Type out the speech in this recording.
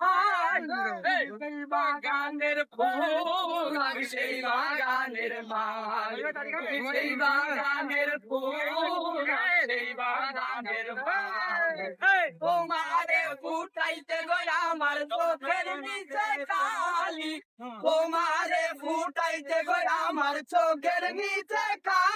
খাই সেই বাগানের ফুল সেই বাগানের মাল সেই বাগানের ফুল সেই বাগানের মাল তোমারে ফুটাইতে গয় আমার চোখের নিচে কালি তোমারে ফুটাইতে গয় আমার চোখের নিচে কালি